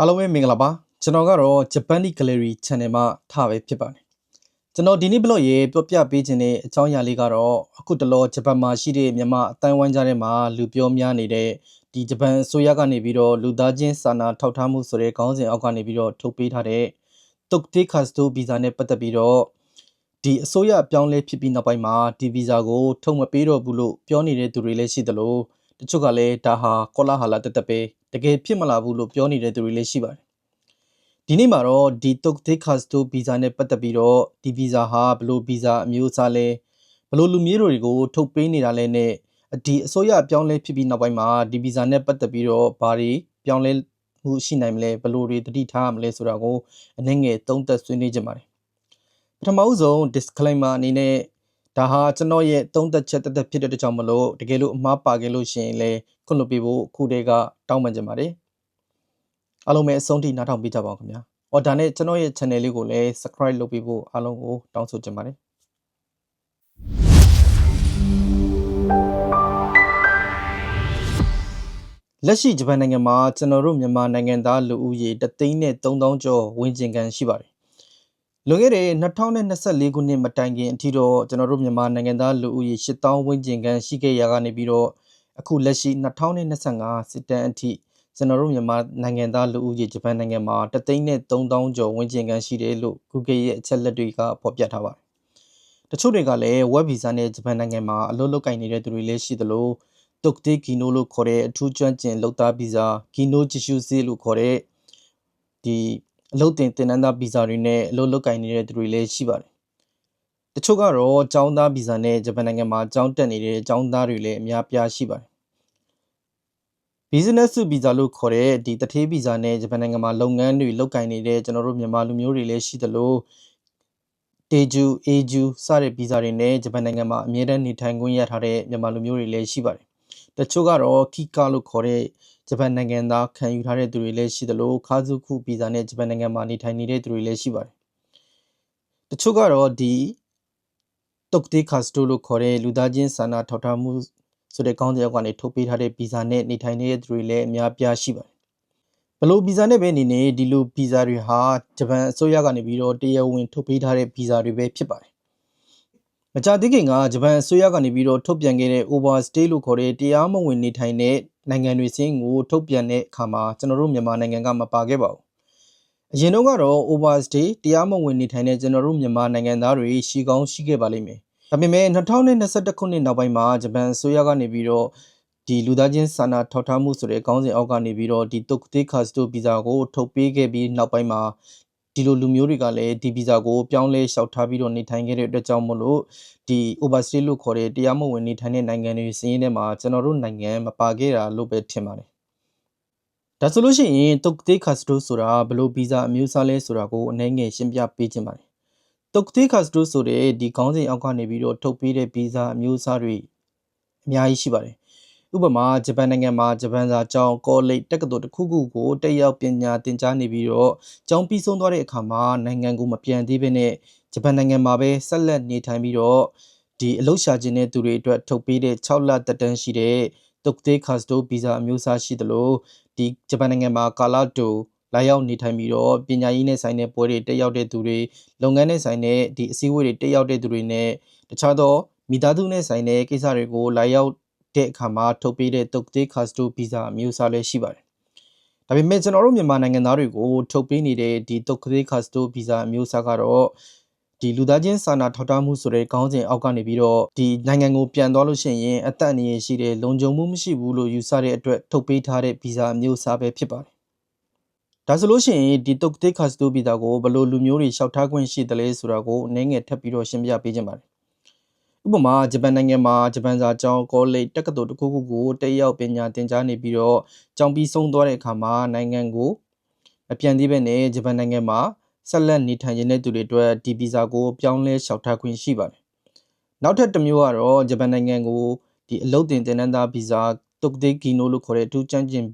အားလုံးပဲမင်္ဂလာပါကျွန်တော်ကတော့ Japan Gallery Channel မှာထားပဲဖြစ်ပါတယ်ကျွန်တော်ဒီနေ့ဘလော့ရေးပြောပြပေးခြင်းတဲ့အကြောင်းအရာလေးကတော့အခုတလောဂျပန်မှာရှိတဲ့မြန်မာအတိုင်းဝိုင်းကြားထဲမှာလူပြောများနေတဲ့ဒီဂျပန်အစိုးရကနေပြီးတော့လူသားချင်းစာနာထောက်ထားမှုဆိုတဲ့ခေါင်းစဉ်အောက်ကနေပြီးတော့ထုတ်ပေးထားတဲ့ Tokte Kasto Visa နဲ့ပတ်သက်ပြီးတော့ဒီအစိုးရအပြောင်းလဲဖြစ်ပြီးနောက်ပိုင်းမှာဒီဗီဇာကိုထုတ်မပေးတော့ဘူးလို့ပြောနေတဲ့သူတွေလည်းရှိသလို တချို့ကလည်းဒါဟာကောလာဟာလာတက်တက်ပဲတကယ်ဖြစ်မလာဘူးလို့ပြောနေတဲ့သူတွေလည်းရှိပါတယ်ဒီနေ့မှာတော့ဒီ Tokte Kasto Visa နဲ့ပတ်သက်ပြီးတော့ဒီဗီဇာဟာဘလို့ဗီဇာအမျိုးအစားလဲဘလို့လူမျိုးတွေကိုထုတ်ပေးနေတာလဲနဲ့ဒီအစိုးရအပြောင်းလဲဖြစ်ပြီးနောက်ပိုင်းမှာဒီဗီဇာနဲ့ပတ်သက်ပြီးတော့ဘာတွေပြောင်းလဲမှုရှိနိုင်မလဲဘလို့တွေတတိထားရမလဲဆိုတာကိုအနည်းငယ်သုံးသပ်ဆွေးနွေးကြပါတယ်ပထမဦးဆုံး disclaimer အနေနဲ့ ဒါဟာကျွန်တော်ရဲ့သုံးသက်ချက်တက်တက်ဖြစ်တဲ့အတွက်ကြောင့်မလို့တကယ်လို့အမှားပါခဲ့လို့ရှိရင်လည်းခွင့်လွှတ်ပေးဖို့အခုတည်းကတောင်းပန်ကြပါတယ်အားလုံးပဲအဆုံးထိနားထောင်ပေးကြပါဦးခင်ဗျာ။အော်ဒါနဲ့ကျွန်တော်ရဲ့ channel လေးကိုလည်း subscribe လုပ်ပေးဖို့အားလုံးကိုတောင်းဆိုချင်ပါတယ်လက်ရှိဂျပန်နိုင်ငံမှာကျွန်တော်တို့မြန်မာနိုင်ငံသားလူဦးရေတသိန်းနဲ့3000ကျော်ဝင်ကျင်ကန်ရှိပါတယ် လွန်ခဲ့တဲ့2024ခုနှစ်မတိုင်ခင်အထိတော့ကျွန်တော်တို့မြန်မာနိုင်ငံသားလူဦးရေ8000ဝန်းကျင်ကန်ရှိခဲ့ရကနေပြီးတော့အခုလက်ရှိ2025စစ်တမ်းအထိကျွန်တော်တို့မြန်မာနိုင်ငံသားလူဦးရေဂျပန်နိုင်ငံမှာတသိန်းနဲ့3000ကျော်ဝန်းကျင်ကန်ရှိတယ်လို့ Google ရဲ့အချက်လက်တွေကဖော်ပြထားပါတယ်။တချို့တွေကလည်း web visa နဲ့ဂျပန်နိုင်ငံမှာအလုပ်လုပ်ကိုင်နေတဲ့သူတွေလည်းရှိသလိုတုတ်တေးဂီနိုလို့ခေါ်တဲ့အထူးကျွမ်းကျင်လုပ်သားဗီဇာဂီနိုဂျီရှုစီလို့ခေါ်တဲ့ဒီ အလုပ်တင်တင်နန်းသားဗီဇာတွေနဲ့အလုပ်လုပ်ကိုင်နေတဲ့သူတွေလည်းရှိပါတယ်။တချို့ကတော့ကျောင်းသားဗီဇာနဲ့ဂျပန်နိုင်ငံမှာကျောင်းတက်နေတဲ့ကျောင်းသားတွေလည်းအများပြားရှိပါတယ်။ business visa လို့ခေါ်တဲ့ဒီတထေးဗီဇာနဲ့ဂျပန်နိုင်ငံမှာလုပ်ငန်းတွေလုပ်ကိုင်နေတဲ့ကျွန်တော်တို့မြန်မာလူမျိုးတွေလည်းရှိသလိုတေဂျူအေဂျူစတဲ့ဗီဇာတွေနဲ့ဂျပန်နိုင်ငံမှာအမြဲတမ်းနေထိုင်ခွင့်ရထားတဲ့မြန်မာလူမျိုးတွေလည်းရှိပါတယ် တချို့ကတော့ကီကာလို့ခေါ်တဲ့ဂျပန်နိုင်ငံသားခံယူထားတဲ့သူတွေလည်းရှိသလိုခါဇုခုဗီဇာနဲ့ဂျပန်နိုင်ငံမှာနေထိုင်နေတဲ့သူတွေလည်းရှိပါတယ်တချို့ကတော့ဒီတုတ်တေးခါစတိုလို့ခေါ်တဲ့လူသားချင်းစာနာထောက်ထားမှုဆိုတဲ့ကောင်းတဲ့ကနေထုတ်ပေးထားတဲ့ဗီဇာနဲ့နေထိုင်နေတဲ့သူတွေလည်းအများပြားရှိပါတယ်ဘလို့ဗီဇာနဲ့ပဲနေနေဒီလိုဗီဇာတွေဟာဂျပန်အစိုးရကနေပြီးတော့တရားဝင်ထုတ်ပေးထားတဲ့ဗီဇာတွေပဲဖြစ်ပါတယ် မကြသေးခင်ကဂျပန်အစိုးရကနေပြီးတော့ထုတ်ပြန်ခဲ့တဲ့ overstay လို့ခေါ်တဲ့တရားမဝင်နေထိုင်တဲ့နိုင်ငံတွေစင်းကိုထုတ်ပြန်တဲ့အခါမှာကျွန်တော်တို့မြန်မာနိုင်ငံကမပါခဲ့ပါဘူး။အရင်တော့ကတော့ overstay တရားမဝင်နေထိုင်တဲ့ကျွန်တော်တို့မြန်မာနိုင်ငံသားတွေရှိကောင်းရှိခဲ့ပါလိမ့်မယ်။ဒါပေမဲ့2021ခုနှစ်နောက်ပိုင်းမှာဂျပန်အစိုးရကနေပြီးတော့ဒီလူသားချင်းစာနာထောက်ထားမှုဆိုတဲ့ခေါင်းစဉ်အောက်ကနေပြီးတော့ဒီတုတ်တေးခါစတိုဗီဇာကိုထုတ်ပေးခဲ့ပြီးနောက်ပိုင်းမှာ ဒီလိုလူမျိုးတွေကလည်းဒီဗီဇာကိုပြောင်းလဲလျှောက်ထားပြီးတော့နေထိုင်ခဲ့တဲ့အတွက်ကြောင့်မို့လို့ဒီ overstay လို့ခေါ်တဲ့တရားမဝင်နေထိုင်တဲ့နိုင်ငံတွေစီးရင်ထဲမှာကျွန်တော်တို့နိုင်ငံမပါခဲ့တာလို့ပဲထင်ပါတယ်။ဒါဆိုလို့ရှိရင်တုတ်တေးခါစတိုဆိုတာဘလို့ဗီဇာအမျိုးအစားလဲဆိုတာကိုအနည်းငယ်ရှင်းပြပေးခြင်းပါတယ်။တုတ်တေးခါစတိုဆိုတဲ့ဒီခေါင်းစဉ်အောက်ကနေပြီးတော့ထုတ်ပေးတဲ့ဗီဇာအမျိုးအစားတွေအများကြီးရှိပါတယ်။ ဥပမာဂျပန်နိုင်ငံမှာဂျပန်စာကျောင်းကောလိပ်တက္ကသိုလ်တစ်ခုခုကိုတက်ရောက်ပညာသင်ကြားနေပြီးတော့ကျောင်းပြီးဆုံးသွားတဲ့အခါမှာနိုင်ငံကိုမပြန်သေးဘဲနဲ့ဂျပန်နိုင်ငံမှာပဲဆက်လက်နေထိုင်ပြီးတော့ဒီအလုပ်ရှာခြင်းတဲ့သူတွေအတွက်ထုတ်ပေးတဲ့6လတက်တန်းရှိတဲ့တုတ်သေးခါစတိုဗီဇာအမျိုးအစားရှိသလိုဒီဂျပန်နိုင်ငံမှာကာလာတိုလာရောက်နေထိုင်ပြီးတော့ပညာရေးနဲ့ဆိုင်တဲ့ပွဲတွေတက်ရောက်တဲ့သူတွေလုပ်ငန်းနဲ့ဆိုင်တဲ့ဒီအစည်းအဝေးတွေတက်ရောက်တဲ့သူတွေနဲ့တခြားသောမိသားစုနဲ့ဆိုင်တဲ့ကိစ္စတွေကိုလာရောက် တဲ့အခါမှာထုတ်ပေးတဲ့တုတ်သေးခါစတိုဗီဇာအမျိုးအစားလည်းရှိပါတယ်။ဒါပေမဲ့ကျွန်တော်တို့မြန်မာနိုင်ငံသားတွေကိုထုတ်ပေးနေတဲ့ဒီတုတ်သေးခါစတိုဗီဇာအမျိုးအစားကတော့ဒီလူသားချင်းစာနာထောက်ထားမှုဆိုတဲ့ခေါင်းစဉ်အောက်ကနေပြီးတော့ဒီနိုင်ငံကိုပြန်သွားလို့ရှိရင်အသက်အန္တရာယ်ရှိတဲ့လုံခြုံမှုမရှိဘူးလို့ယူဆတဲ့အတွက်ထုတ်ပေးထားတဲ့ဗီဇာအမျိုးအစားပဲဖြစ်ပါတယ်။ဒါဆိုလို့ရှိရင်ဒီတုတ်သေးခါစတိုဗီဇာကိုဘယ်လိုလူမျိုးတွေလျှောက်ထားခွင့်ရှိတယ်လဲဆိုတာကိုအနည်းငယ်ထပ်ပြီးတော့ရှင်းပြပေးခြင်းပါတယ် ဥပမာဂျပန်နိုင်ငံမှာဂျပန်စာကျောင်းကောလိပ်တက္ကသိုလ်တစ်ခုခုကိုတက်ရောက်ပညာသင်ကြားနေပြီးတော့ကျောင်းပြီးဆုံးသွားတဲ့အခါမှာနိုင်ငံကိုမပြန်သေးဘဲနဲ့ဂျပန်နိုင်ငံမှာဆက်လက်နေထိုင်နေတဲ့သူတွေအတွက်ဒီဗီဇာကိုပြောင်းလဲလျှောက်ထားခွင့်ရှိပါတယ်။နောက်ထပ်တစ်မျိုးကတော့ဂျပန်နိုင်ငံကိုဒီအလုပ်တင်တင်နန်းသားဗီဇာတုတ်တေးဂီနိုလို့ခေါ်တဲ့အထူးချမ်းကျင်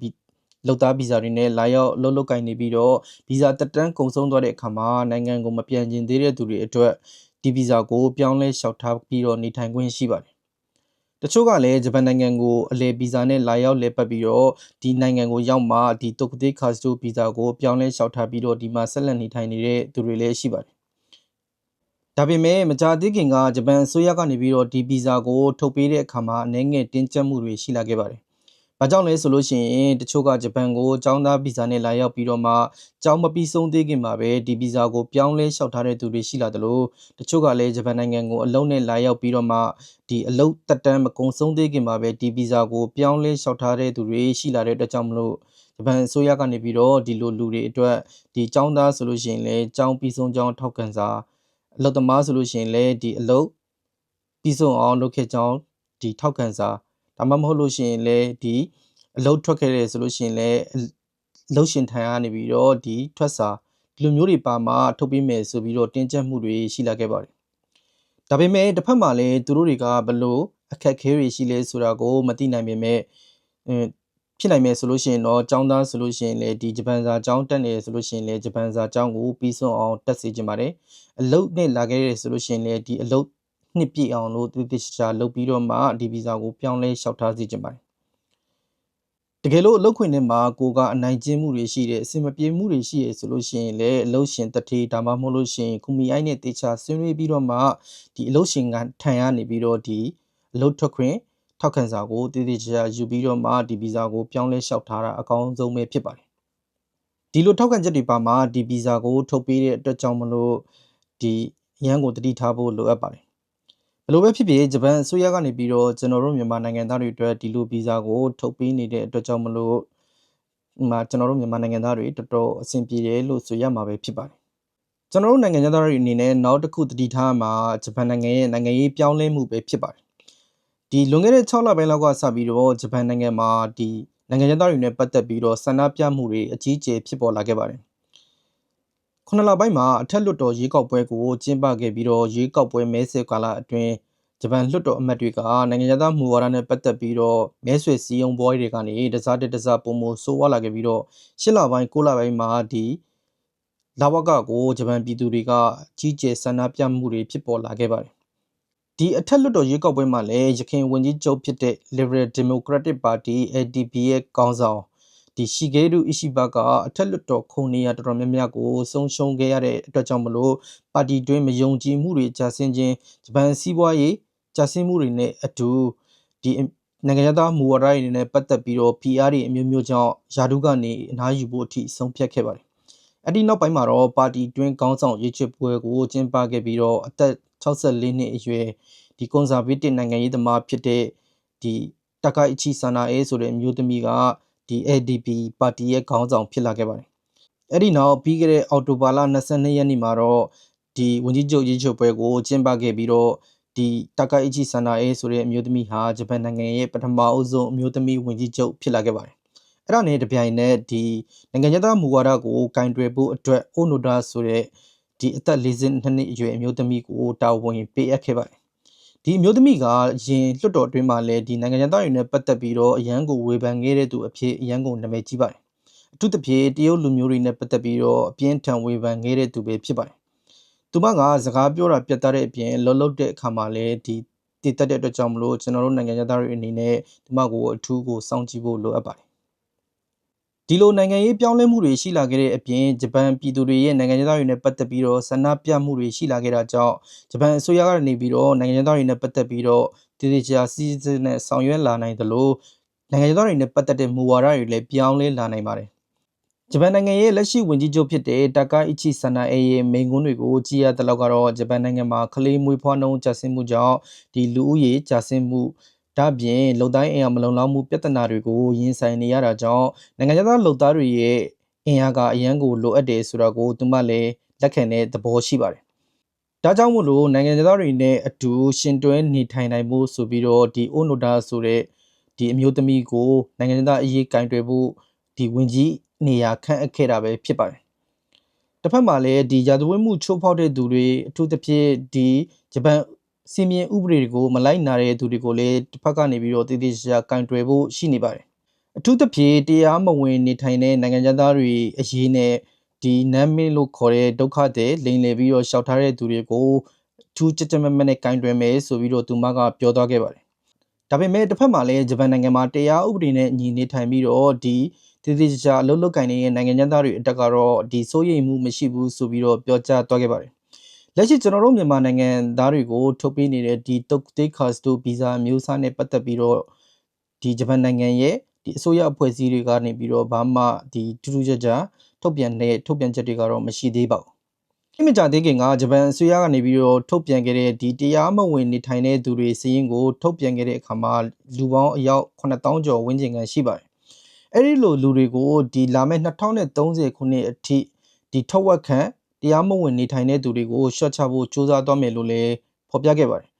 လောက်သားဗီဇာတွေနဲ့လာရောက်လှုပ်လှုပ်ကင်နေပြီးတော့ဗီဇာတက်တန်းကုန်ဆုံးသွားတဲ့အခါမှာနိုင်ငံကိုမပြန်ကျင်သေးတဲ့သူတွေအတွက် ဒီဗီဇာကိုပြောင်းလဲလျှောက်ထားပြီးတော့နေထိုင်ခွင့်ရှိပါတယ်။တတချို့ကလည်းဂျပန်နိုင်ငံကိုအလဲဗီဇာနဲ့လာရောက်လဲပတ်ပြီးတော့ဒီနိုင်ငံကိုရောက်မှဒီတုတ်ကတိခါစတိုဗီဇာကိုပြောင်းလဲလျှောက်ထားပြီးတော့ဒီမှာဆက်လက်နေထိုင်နေတဲ့သူတွေလည်းရှိပါတယ်ဒါပေမဲ့မကြာသေးခင်ကဂျပန်အစိုးရကနေပြီးတော့ဒီဗီဇာကိုထုတ်ပေးတဲ့အခါမှာအနေငယ်တင်းကျပ်မှုတွေရှိလာခဲ့ပါတယ်။ ဘာကြောင့်လဲဆိုလို့ရှိရင်တချို့ကဂျပန်ကိုចောင်းသားဗီဇာနဲ့လာရောက်ပြီးတော့မှចောင်းမပြီးဆုံးသေးခင်မှာပဲဒီဗီဇာကိုပြောင်းလဲလျှောက်ထားတဲ့သူတွေရှိလာတယ်လို့တချို့ကလည်းဂျပန်နိုင်ငံကိုအလုံးနဲ့လာရောက်ပြီးတော့မှဒီအလုံးတက်တန်းမကုံဆုံးသေးခင်မှာပဲဒီဗီဇာကိုပြောင်းလဲလျှောက်ထားတဲ့သူတွေရှိလာတဲ့အတွက်ကြောင့်မလို့ဂျပန်အစိုးရကနေပြီးတော့ဒီလိုလူတွေအတွက်ဒီចောင်းသားဆိုလို့ရှိရင်လည်းចောင်းပြီးဆုံးចောင်းထောက်ခံစာအလုပ်သမားဆိုလို့ရှိရင်လည်းဒီအလုပ်ပြီးဆုံးအောင်လုပ်ခဲ့ကြောင်းဒီထောက်ခံစာ ဒါမှမဟုတ်လို့ရှိရင်လည်းဒီအလုပ်ထွက်ခဲ့တယ်ဆိုလို့ရှိရင်လည်းအလုပ်ရှင်ထံကနေပြီးတော့ဒီထွက်စာဒီလိုမျိုးတွေပါမှထုတ်ပေးမယ်ဆိုပြီးတော့တင်းကျပ်မှုတွေရှိလာခဲ့ပါတယ်ဒါပေမဲ့တစ်ဖက်မှာလည်းသူတို့တွေကဘလို့အခက်ခဲတွေရှိလဲဆိုတာကိုမသိနိုင်ပေမဲ့ဖြစ်နိုင်မယ်ဆိုလို့ရှိရင်တော့ចောင်းသားဆိုလို့ရှိရင်လေဒီဂျပန်စာចောင်းတက်နေဆိုလို့ရှိရင်လေဂျပန်စာចောင်းကိုပြီးဆုံးအောင်တက်စေချင်ပါတယ်အလုတ်နဲ့လာခဲ့ရဆိုလို့ရှိရင်လေဒီအလုတ် နှစ်ပြည့်အောင်လို့သူတိကျလုပ်ပြီးတော့မှဒီဗီဇာကိုပြောင်းလဲလျှောက်ထားစေချင်ပါတယ်တကယ်လို့အလုပ်ခွင်ထဲမှာကိုကအနိုင်ကျင့်မှုတွေရှိတယ်အဆင်မပြေမှုတွေရှိရဆိုလို့ရှိရင်လည်းအလုပ်ရှင်တတိဒါမှမဟုတ်လို့ရှိရင်ကုမီအိုက်နဲ့တေချာဆွေးနွေးပြီးတော့မှဒီအလုပ်ရှင်ကထံရနေပြီးတော့ဒီအလုပ်ထွက်ခွင့်ထောက်ခံစာကိုတည်တည်ချာချာယူပြီးတော့မှဒီဗီဇာကိုပြောင်းလဲလျှောက်ထားတာအကောင်းဆုံးပဲဖြစ်ပါတယ်ဒီလိုထောက်ခံချက်တွေပါမှာဒီဗီဇာကိုထုတ်ပေးတဲ့အတွက်ကြောင့်မလို့ဒီရန်ကိုတတိထားဖို့လိုအပ်ပါတယ် ဘယ်လိုပဲဖြစ်ဖြစ်ဂျပန်အစိုးရကနေပြီးတော့ကျွန်တော်တို့မြန်မာနိုင်ငံသားတွေအတွက်ဒီလိုဗီဇာကိုထုတ်ပေးနေတဲ့အတွက်ကြောင့်မလို့ဒီမှာကျွန်တော်တို့မြန်မာနိုင်ငံသားတွေတော်တော်အဆင်ပြေတယ်လို့ဆိုရမှာပဲဖြစ်ပါတယ်ကျွန်တော်တို့နိုင်ငံသားတွေအနေနဲ့နောက်တစ်ခုတတိထားမှာဂျပန်နိုင်ငံရဲ့နိုင်ငံရေးပြောင်းလဲမှုပဲဖြစ်ပါတယ်ဒီလွန်ခဲ့တဲ့6လပိုင်းလောက်ကစပြီးတော့ဂျပန်နိုင်ငံမှာဒီနိုင်ငံသားတွေနဲ့ပတ်သက်ပြီးတော့ဆန္ဒပြမှုတွေအကြီးအကျယ်ဖြစ်ပေါ်လာခဲ့ပါတယ် ခုနှစ်လပိုင်းမှာအထက်လွှတ်တော်ရွေးကောက်ပွဲကိုကျင်းပခဲ့ပြီးတော့ရွေးကောက်ပွဲမဲဆွယ်ကာလအတွင်းဂျပန်လွှတ်တော်အမတ်တွေကနိုင်ငံသားမူဝါဒနဲ့ပတ်သက်ပြီးတော့မဲဆွယ်စည်းရုံးပွဲတွေကနေတစားတတစားပုံမဆိုးဝါးလာခဲ့ပြီးတော့ရှစ်လပိုင်းကိုလပိုင်းမှာဒီလာဝကကိုဂျပန်ပြည်သူတွေကကြီးကျယ်ဆန္ဒပြမှုတွေဖြစ်ပေါ်လာခဲ့ပါတယ်ဒီအထက်လွှတ်တော်ရွေးကောက်ပွဲမှာလည်းရခိုင်ဝန်ကြီးချုပ်ဖြစ်တဲ့ Liberal Democratic Party LDP ရဲ့ကောင်းဆောင် ဒီရှီဂေဒူအီရှိဘကအထက်လွှတ်တော်ခုံနေရတော်တော်များများကိုဆုံးရှုံးခဲ့ရတဲ့အတွက်ကြောင့်မလို့ပါတီတွင်းမယုံကြည်မှုတွေကြာဆင်းခြင်းဂျပန်စီးပွားရေးကြာဆင်းမှုတွေနဲ့အတူဒီနိုင်ငံသားမူဝါဒတွေနဲ့ပတ်သက်ပြီးတော့ PR တွေအမျိုးမျိုးကြောင့်ယာတုကနေအနားယူဖို့အထိဆုံးဖြတ်ခဲ့ပါတယ်။အဲ့ဒီနောက်ပိုင်းမှာတော့ပါတီတွင်းကောင်းဆောင်ရွေးချယ်ပွဲကိုကျင်းပခဲ့ပြီးတော့အသက်64နှစ်အရွယ်ဒီကွန်ဆာဗေးတစ်နိုင်ငံရေးသမားဖြစ်တဲ့ဒီတကိုင်အချီဆန္ဒအဲဆိုတဲ့အမျိုးသမီးက ဒီ ADP ပါတီရဲ့ခေါင်းဆောင်ဖြစ်လာခဲ့ပါတယ်။အဲ့ဒီနောက်ပြီးခဲ့တဲ့အောက်တိုဘာလ22ရက်နေ့မှာတော့ဒီဝန်ကြီးချုပ်ရေးချုပ်ပွဲကိုကျင်းပခဲ့ပြီးတော့ဒီတကိုင်အချီဆန္ဒအဲဆိုတဲ့အမျိုးသမီးဟာဂျပန်နိုင်ငံရဲ့ပထမအဦးဆုံးအမျိုးသမီးဝန်ကြီးချုပ်ဖြစ်လာခဲ့ပါတယ်။အဲ့ဒါနဲ့တပြိုင်နက်ဒီနိုင်ငံသားမူဝါဒကိုကင်တွယ်ဖို့အတွက်အိုနိုဒါဆိုတဲ့ဒီအသက်42နှစ်အရွယ်အမျိုးသမီးကိုတာဝန်ပေးအပ်ခဲ့ပါတယ် ဒီအမျိုးသမီးကရင်လွှတ်တော်အတွင်းမှာလည်းဒီနိုင်ငံသားတွေနဲ့ပတ်သက်ပြီးတော့အရန်ကိုဝေဖန်ခဲ့တဲ့သူအဖြစ်အရန်ကိုနာမည်ကြီးပါတယ်အထူးသဖြင့်တရုတ်လူမျိုးတွေနဲ့ပတ်သက်ပြီးတော့အပြင်းထန်ဝေဖန်ခဲ့တဲ့သူပဲဖြစ်ပါတယ်သူမကစကားပြောတာပြတ်သားတဲ့အပြင်လှုပ်လှုပ်တဲ့အခါမှာလည်းဒီတည်တတ်တဲ့အတွက်ကြောင့်မလို့ကျွန်တော်တို့နိုင်ငံသားတွေအနေနဲ့ဒီမကိုအထူးကိုစောင့်ကြည့်ဖို့လိုအပ်ပါတယ် ဒီလိုနိုင်ငံရေးပြောင်းလဲမှုတွေရှိလာခဲ့တဲ့အပြင်ဂျပန်ပြည်သူတွေရဲ့နိုင်ငံသားတွေနဲ့ပတ်သက်ပြီးတော့ဆန္ဒပြမှုတွေရှိလာခဲ့တာကြောင့်ဂျပန်အစိုးရကနေပြီးတော့နိုင်ငံသားတွေနဲ့ပတ်သက်ပြီးတော့တည်တည်ကြာစီးစစ်နဲ့ဆောင်ရွက်လာနိုင်သလိုနိုင်ငံသားတွေနဲ့ပတ်သက်တဲ့မူဝါဒတွေလည်းပြောင်းလဲလာနိုင်ပါတယ်ဂျပန်နိုင်ငံရဲ့လက်ရှိဝန်ကြီးချုပ်ဖြစ်တဲ့တာကာအီချီဆန္ဒအေရဲ့မိန်ကွန်းတွေကိုကြည်ရတဲ့လောက်ကတော့ဂျပန်နိုင်ငံမှာကလေးမွေးဖွားနှုန်းကျဆင်းမှုကြောင့်ဒီလူဦးရေကျဆင်းမှု ဒါ့ပြင်လုံတိုင်းအင်အားမလုံလောက်မှုပြဿနာတွေကိုရင်ဆိုင်နေရတာကြောင့်နိုင်ငံသားလုံသားတွေရဲ့အင်အားကအရန်ကိုလိုအပ်တယ်ဆိုတာကိုသူမလည်းလက်ခံတဲ့သဘောရှိပါတယ်။ဒါကြောင့်မို့လို့နိုင်ငံသားတွေနဲ့အတူရှင်တွဲနေထိုင်နိုင်ဖို့ဆိုပြီးတော့ဒီအိုနိုဒါဆိုတဲ့ဒီအမျိုးသမီးကိုနိုင်ငံသားအရေးကင်တွယ်ဖို့ဒီဝင်ကြီးနေရာခန့်အပ်ခဲ့တာပဲဖြစ်ပါတယ်။တစ်ဖက်မှာလည်းဒီရာဇဝတ်မှုချိုးဖောက်တဲ့သူတွေအထူးသဖြင့်ဒီဂျပန် စီမင်းဥပဒေတွေကိုမလိုက်နာတဲ့သူတွေကိုလည်းတစ်ဖက်ကနေပြီးတော့တည်တည်ရှာကင်တွယ်ဖို့ရှိနေပါတယ်အထူးသဖြင့်တရားမဝင်နေထိုင်တဲ့နိုင်ငံသားတွေအရေးနဲ့ဒီနမ်းမင်းလို့ခေါ်တဲ့ဒုက္ခတွေလိန်လည်ပြီးတော့ရှောက်ထားတဲ့သူတွေကိုထူးကြကြမမနဲ့ကင်တွယ်မယ်ဆိုပြီးတော့သူမကပြောသွားခဲ့ပါတယ်ဒါဒါပေမဲ့တစ်ဖက်မှာလည်းဂျပန်နိုင်ငံမှာတရားဥပဒေနဲ့ညီနေထိုင်ပြီးတော့ဒီတည်တည်ကြကြအလုပ်လုပ်ကင်နေတဲ့နိုင်ငံသားတွေအတက်ကတော့ဒီစိုးရိမ်မှုမရှိဘူးဆိုပြီးတော့ပြောကြားသွားခဲ့ပါတယ် လက်ရှိကျွန်တော်တို့မြန်မာနိုင်ငံသားတွေကိုထုတ်ပေးနေတဲ့ဒီတုတ်တေးခါစတိုဗီဇာမျိုးစားနဲ့ပတ်သက်ပြီးတော့ဒီဂျပန်နိုင်ငံရဲ့ဒီအစိုးရအဖွဲ့အစည်းတွေကနေပြီးတော့ဘာမှဒီထူးထူးခြားခြားထုတ်ပြန်တဲ့ထုတ်ပြန်ချက်တွေကတော့မရှိသေးပါဘူး။ဒီမကြသေးခင်ကဂျပန်အစိုးရကနေပြီးတော့ထုတ်ပြန်ခဲ့တဲ့ဒီတရားမဝင်နေထိုင်တဲ့သူတွေစီးရင်ကိုထုတ်ပြန်ခဲ့တဲ့အခါမှာလူပေါင်းအယောက်9000ကျော်ဝန်းကျင်ကန်ရှိပါတယ်။အဲ့ဒီလိုလူတွေကိုဒီလာမယ့်2030ခုနှစ်အထိဒီထုတ်ဝက်ခန့် တရားမဝင်နေထိုင်တဲ့သူတွေကိုရှော့ချဖို့စ조사သွားမယ်လို့လည်းဖော်ပြခဲ့ပါတယ်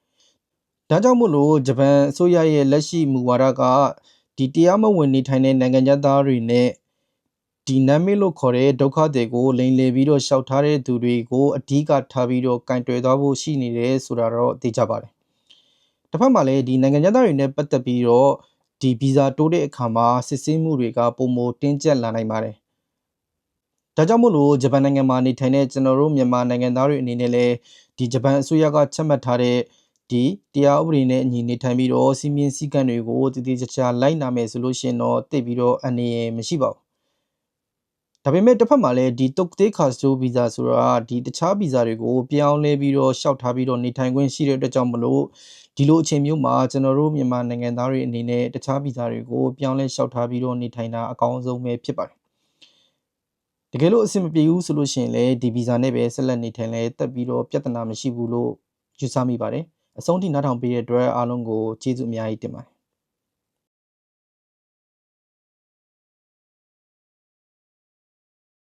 ။ဒါကြောင့်မို့လို့ဂျပန်အစိုးရရဲ့လက်ရှိမူဝါဒကဒီတရားမဝင်နေထိုင်တဲ့နိုင်ငံသားတွေနဲ့ဒီနာမည်လို့ခေါ်တဲ့ဒုက္ခတွေကိုလိမ်လည်ပြီးတော့ရှောက်ထားတဲ့သူတွေကိုအဓိကထားပြီးတော့ကင်တွယ်သွားဖို့ရှိနေတယ်ဆိုတာတော့သိကြပါတယ်။တစ်ဖက်မှာလည်းဒီနိုင်ငံသားတွေနဲ့ပတ်သက်ပြီးတော့ဒီဗီဇာတိုးတဲ့အခါမှာစစ်ဆေးမှုတွေကပုံမတင်းကျပ်လာနိုင်ပါတယ်။ ဒါကြောင့်မို့လို့ဂျပန်နိုင်ငံမှာနေထိုင်တဲ့ကျွန်တော်တို့မြန်မာနိုင်ငံသားတွေအနေနဲ့လည်းဒီဂျပန်အစိုးရကချမှတ်ထားတဲ့ဒီတရားဥပဒေနဲ့အညီနေထိုင်ပြီးတော့စီမင်းစည်းကမ်းတွေကိုတည်တည်ချာချာလိုက်နာမယ်ဆိုလို့ရှိရင်တော့တိတ်ပြီးတော့အနေရမရှိပါဘူးဒါပေမဲ့တစ်ဖက်မှာလည်းဒီတုတ်သေးခါစတိုဗီဇာဆိုတာဒီတခြားဗီဇာတွေကိုပြောင်းလဲပြီးတော့ရှောက်ထားပြီးတော့နေထိုင်ခွင့်ရှိတဲ့အတွက်ကြောင့်မလို့ဒီလိုအချိန်မျိုးမှာကျွန်တော်တို့မြန်မာနိုင်ငံသားတွေအနေနဲ့တခြားဗီဇာတွေကိုပြောင်းလဲရှောက်ထားပြီးတော့နေထိုင်တာအကောင်းဆုံးပဲဖြစ်ပါတယ် တကယ်လို့အဆင်မပြေဘူးဆိုလို့ရှိရင်လည်းဒီဗီဇာနဲ့ပဲဆက်လက်နေထိုင်လဲတက်ပြီးတော့ပြဿနာမရှိဘူးလို့ယူဆမိပါတယ်အဆုံးထိနားထောင်ပေးတဲ့အတွက်အားလုံးကိုကျေးဇူးအများကြီးတင်ပါတယ်